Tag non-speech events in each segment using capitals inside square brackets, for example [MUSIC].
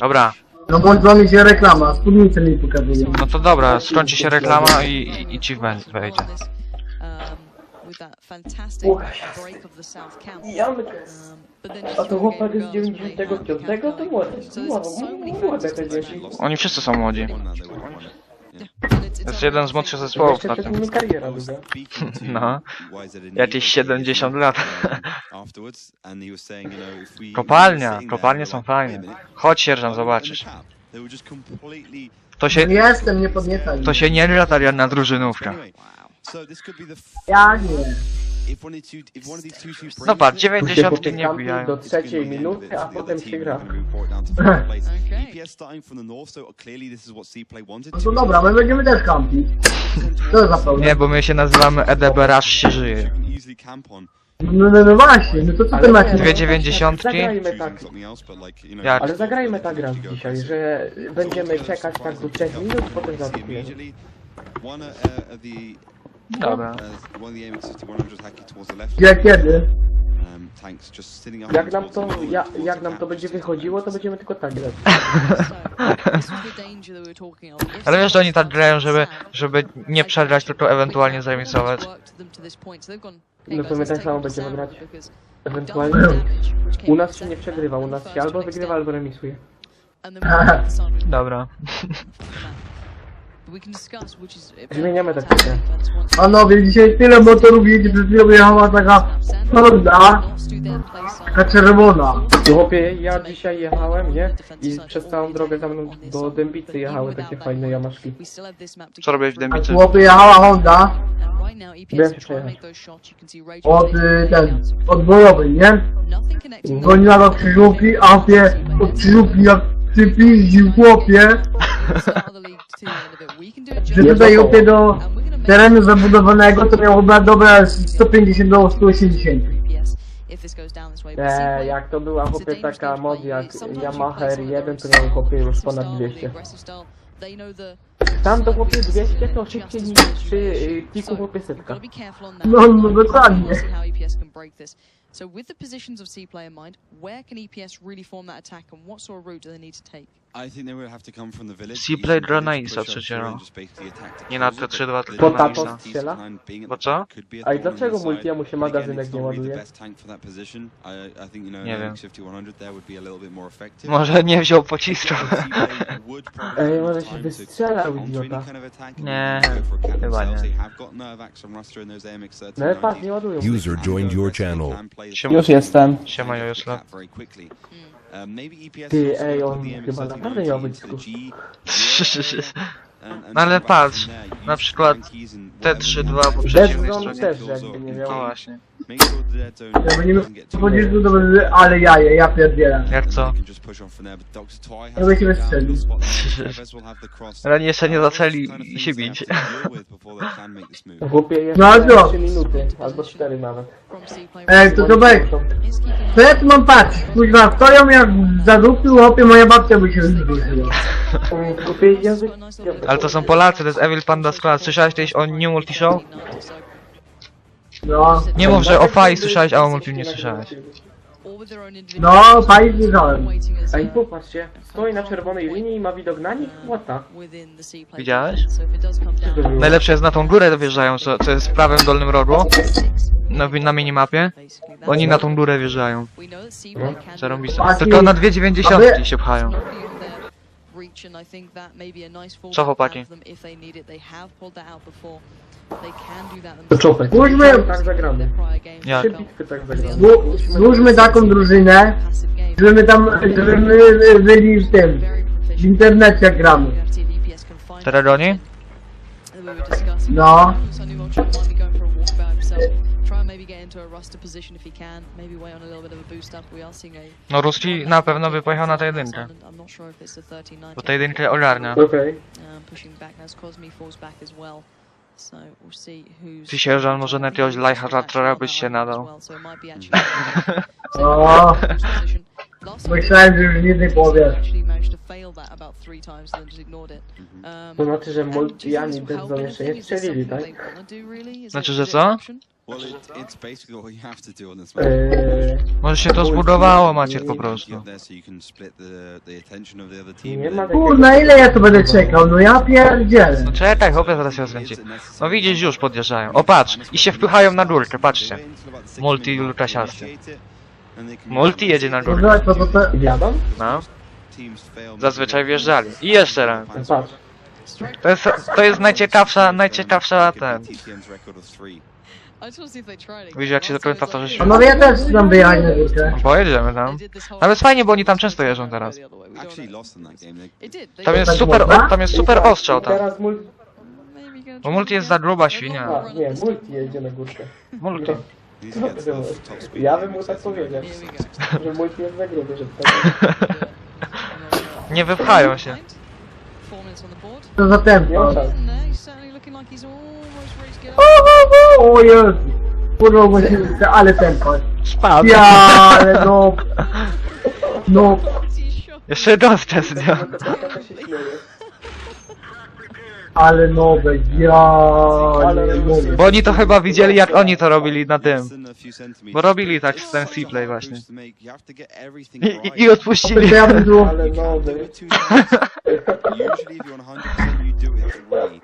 Dobra, No włączyła mi się reklama, spódnicę mi pokazuje. no to dobra, skończy się reklama i, i, i ci we- wejdzie. Jamek. A to chłopak z 95, to młody. Młode te dzieci. Oni wszyscy są młodzi. To jest jeden z młodszych zespołów na tym. kariera długa. No, jakieś 70 lat. [LAUGHS] Kopalnia, kopalnie są fajne. Chodź sierżant, zobaczysz. To się, Jestem, nie podniecaj. to się nie da na drużynówkę. Ja nie. No się 90 chłopie nie wbijają. do trzeciej minuty, a potem się gra. [LAUGHS] No to dobra, my będziemy też kampić. Co za problem? Nie, bo my się nazywamy EDB Rush się żyje. No, no, no właśnie, no to co ty macie? nie, Dwie dziewięćdziesiątki? Zagrajmy tak. Jak? Ale zagrajmy tak raz dzisiaj, że będziemy czekać tak do 3 minut, potem zatkniemy. Dobra. Gdzie, kiedy? Jak nam to, ja, jak nam to będzie wychodziło, to będziemy tylko tak grać. [LAUGHS] Ale wiesz, że oni tak grają, żeby, żeby nie przegrać, tylko ewentualnie zremisować. No to my tak samo będziemy grać. Ewentualnie u nas się nie przegrywa, u nas się albo wygrywa, albo remisuje. [LAUGHS] Dobra. [LAUGHS] Zmieniamy taktykę. Panowie, dzisiaj tyle motorów jedzie, przed chwilą jechała taka horda, taka czerwona. Chłopie, ja dzisiaj jechałem, nie? I przez całą drogę za mną do Dębicy jechały takie fajne jamaszki. Co robiłeś w Dębicy? chłopy jechała Honda Wiem, że przejechać. od y, ten, od bojowej, nie? Goniła do krzyżówki, a chłopie, od krzyżówki jak przypiździł chłopie, że tutaj chłopie do terenu zabudowanego to miał chyba dobre 150 do 180. Eee, jak to była chłopie taka mod jak Yamaha R1, to miał chłopie już ponad 200. Tam do chłopie 200 to szybciej niż przy piku chłopie setka. No, no dokładnie. So with the positions of C-Play in mind, where can EPS really form that attack and what sort of route do they need to take? Seaplay gra na Isa trzecie, no. Nie na te 3-2, tylko Bo na Isa. Bo co? A i dlaczego multiemu się magazynek nie ładuje? Nie wiem. Może nie wziął pocisku. Ej, może się wystrzelał, idiota. Nie, chyba nie. No patrz, nie ładują. User joined your channel. Siema, Już jestem. siema Jojosław. Ty, ej, on chyba naprawdę nie ma wycisku. No ale patrz, na przykład te 3-2 po przeciwnej Dead Zone stronie. też jakby nie No miał. właśnie. Jakby nie pocisku to będzie, ale jaje, ja pierdzielam. Jak co? Jakby się wystrzelił. [LAUGHS] Ale jeszcze nie zaczęli się bić. Chłopie, jeszcze No a co? 3 minuty, albo 4 nawet. C-Play Ej, to Tomek, co ja tu mam patrzeć? Kurwa, stoją jak zadupił, chłopie, moja babcia by się wy... Ale to są Polacy, to jest Evil Panda Squad. Słyszałeś kiedyś o New Multi Show? No, Nie mów, że o Fai słyszałeś, a o Multi nie słyszałeś. No, fajnie słyszałem. Ej, popatrzcie, stoi na czerwonej linii i ma widok na nich? What the? Widziałeś? Co to było? Najlepsze jest na tą górę wjeżdżają, co, co jest w prawym dolnym rogu. Na, na minimapie. Oni na tą górę wjeżdżają. Zarąbiste. Tylko na dwie dziewięćdziesiątki się pchają. Co chłopaki? To czopek. Pójdźmy- Tak zagramy. Jak? Trzy bitwy tak zagramy. Złó- Złóżmy taką drużynę, żebyśmy tam, żebyśmy byli w tym, w internecie jak gramy. Teradoni? No. Try and maybe get into a roster position if he can. Maybe wait on a little bit of a boost up. We are seeing a No Ruski na pewno by pojechał na tę jedynkę. I'm not sure if it's a 13 Bo tę jedynkę ogarnia. Okej. um, who's. Ty sierżant, może na jakiegoś Lajharatora byś się nadał. So it might be [LAUGHS] actually- [LAUGHS] O, time myślałem, że już nic nie powie. actually managed to znaczy, że and do you multi think ani this will Dead help Zone jeszcze nie anything? Is this strzelili, tak? Znaczy, że co? Well, it, it's basically what you have to do on this Eee, Może się to zbudowało, Maciek, po prostu. Get there so you can split the, the attention of the other team. nie ma takiego... Kurna, ile ja tu będę czekał? No ja pierdzielę. No czekaj, chłopie, zaraz się rozkręci. No widzisz, już podjeżdżają. O, patrz, i się wpychają na górkę, patrzcie. Multi lutasiasty. Multi jedzie na górkę. Może to, to? No, zazwyczaj wjeżdżali. I jeszcze raz. Patrz. To jest, to jest najciekawsza, najciekawsza ten. To. Widzisz, jak się końca to, że się- Panowie, ja też tam wyjechać na górkę. Pojedziemy tam. Nawet jest fajnie, bo oni tam często jeżdżą teraz. Tam jest super, o, tam jest super ostrzał tam. Teraz multi... Bo multi jest za gruba świnia. A, nie, multi jedzie na górkę. Multi. to to. Ja bym mu tak powiedział, że multi jest za gruby, że tak... [LAUGHS] Nie wypchają się. Co za tempo. O Jezu. Kurwa, musimy, ale tempo. Spadł. Ja, ale no. [LAUGHS] No. Jeszcze dostęp, nie? No śmieje. Ale nowe, ja, nie mogę. Bo oni to chyba widzieli, jak oni to robili na tym. Bo robili tak a C-play hard właśnie. I, i, i odpuścili. Ale You [LAUGHS] Usually, if you're on 100%, you do it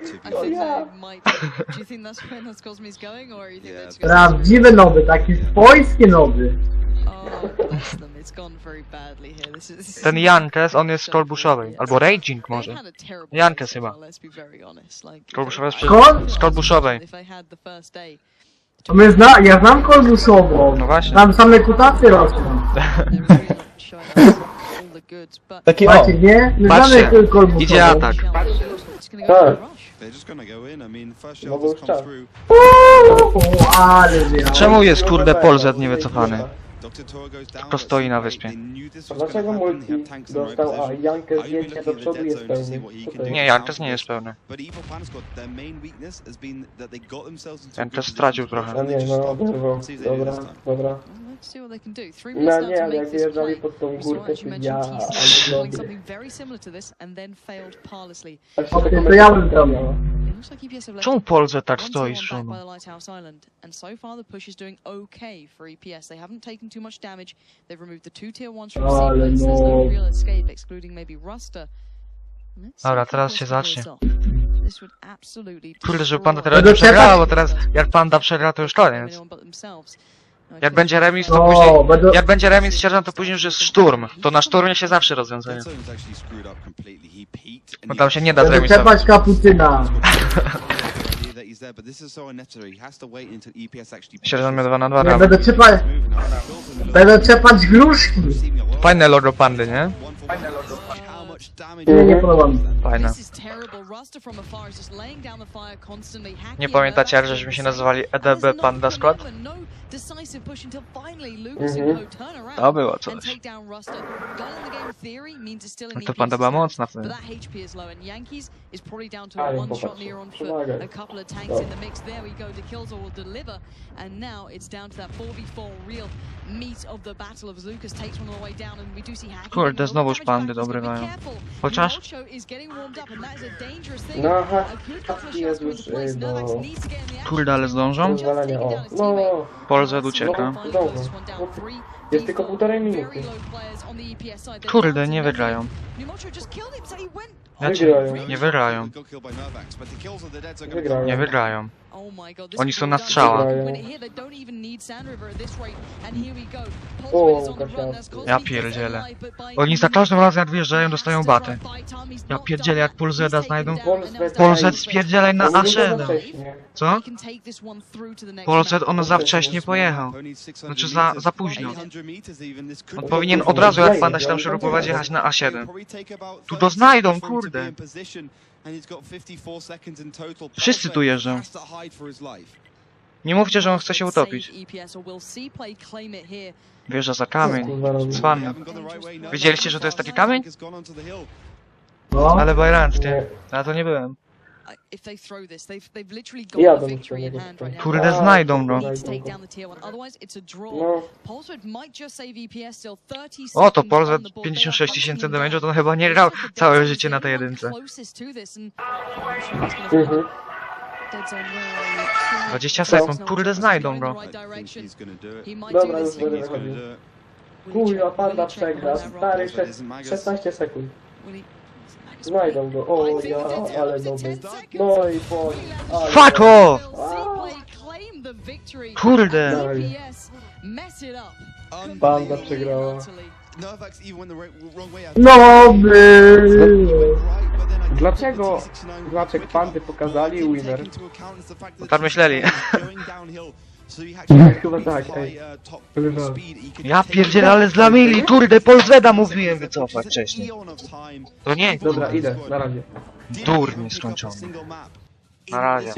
to I be they might. Do you think that's where that's Cosme's going, or you think Yeah. just Prawdziwy nowy, taki swojski nowy. Oh, bless them. It's gone very badly here. This is, this is Ten Jankes, on jest z Kolbuszowej. Albo Raging They może. had a terrible Jankes chyba. far, let's be very honest. Like, Kolbuszowa jest Skąd? z Kolbuszowej. If they had the first day To my zna, ja znam kolbuszową. No właśnie. Tam same kutacje rosną. they were really showing us [LAUGHS] Taki o! Macie, nie? My Patrzcie, znamy kolbuszową. idzie atak. Tak. first No już ale ja. Czemu jest kurde Polzet niewycofany? Tylko stoi na wyspie. gonna dlaczego multi dostał A. Jankę zdjęcie do przodu jest to pełny. to? Nie, Jankes nie jest pełny. But Evil Pan Squad, their main weakness has been that they got themselves into a Jankes stracił trochę. Nie, no if they do Dobra, dobra. Let's see what they can do. Three minutes No nie, to ale jak play. pod tą górkę, to ja... Ale [LAUGHS] to. Tak to ja bym meczu Czemu Polzet tak stoi z on przodu? back by the Lighthouse Island, and so far the push is doing okay for EPS. They haven't taken too much damage. They've removed the two tier ones from Ale no no. real escape, excluding maybe Ruster. Let's see Dobra, teraz się zacznie. Kurde, żeby panda teraz przegrała, bo teraz jak panda przegra, to już koniec. No, Jak będzie remis, to O, później... będę... Jak będzie remis sierżant, to później już jest szturm. To na szturmie się zawsze rozwiązuje. Bo tam się nie da Będę zremisować. czepać kapucyna. Sierżant miał 2 na 2 Nie, ramy. będę little Będę czepać gruszki. Fajne logo pandy, nie? One for Fajne. Nie pamiętacie, jak żeśmy się nazywali EDB no Panda Squad? No Mhm. To było coś. No to panda była mocna wtedy. Ale one shot popatrz, near on foot. przemagaj. A couple of tanks in the mix. There we go. The Killzone will deliver, and now it's down to that 4v4 real meat of the battle as Lucas takes one all the way down, and we do see hacking. Kurde, of znowuż pandy back. He's Chociaż-. No, aha, jest już y, Novak do. Kurde, ale zdążą? Taking O, no. Polzet Finally ucieka. Three Jest tylko półtorej minuty. They're Kurde, nie wygrają. Znaczy, Wygrają. nie wygrają. Gonna Wygrają. Nie wygrają. Oh Oni są na done. strzała. They can win it here. They don't even need Sand River at this rate. And here we go. O, Ja pierdzielę. Oni za każdym razem jak wjeżdżają, dostają baty. Ja pierdzielę, jak taken znajdą. Lucas. spierdzielaj na Oni nie za A7. wcześnie. Co? Map. on za wcześnie pojechał. Only 600 Znaczy za, za późno. 800 meters even, this could On powinien od razu jak panda się tam przerobować jechać na A7. Tu to znajdą, kurde. Wszyscy tu jeżdżą. Nie mówcie, że on chce się utopić. Wjeżdża za kamień. Kurwa, robi. Cwan. Wiedzieliście, że to jest taki kamień? No. Ale bajeranckie. Nie. Ja to nie byłem if they throw this, they've they've literally got yeah, a victory in hand right now. Kurde, znajdą, bro. No. Need to take down the tier one, otherwise it's a draw. No. Polsred might just save EPS still 30 Polsred 56 tysięcy damage'u, to on chyba nie grał całe życie na tej jedynce. 20 sekund, kurde znajdą, bro. No. Dobra, już będę wychodził. Kuj, panda przegra, stary, 16 sekund. Znajdą go, o ja, ale nowy. No i boj, Kurde! Banda przegrała. Nowy! No, dlaczego Dlaczego Pandy pokazali winner? Bo tak myśleli. No, tak, tak. Ja pierdzielę, ale zlamili, kurde, Polzweda mówiłem wycofać wcześniej. To nie. Dobra, idę, na razie. Durnie skończony. Na razie.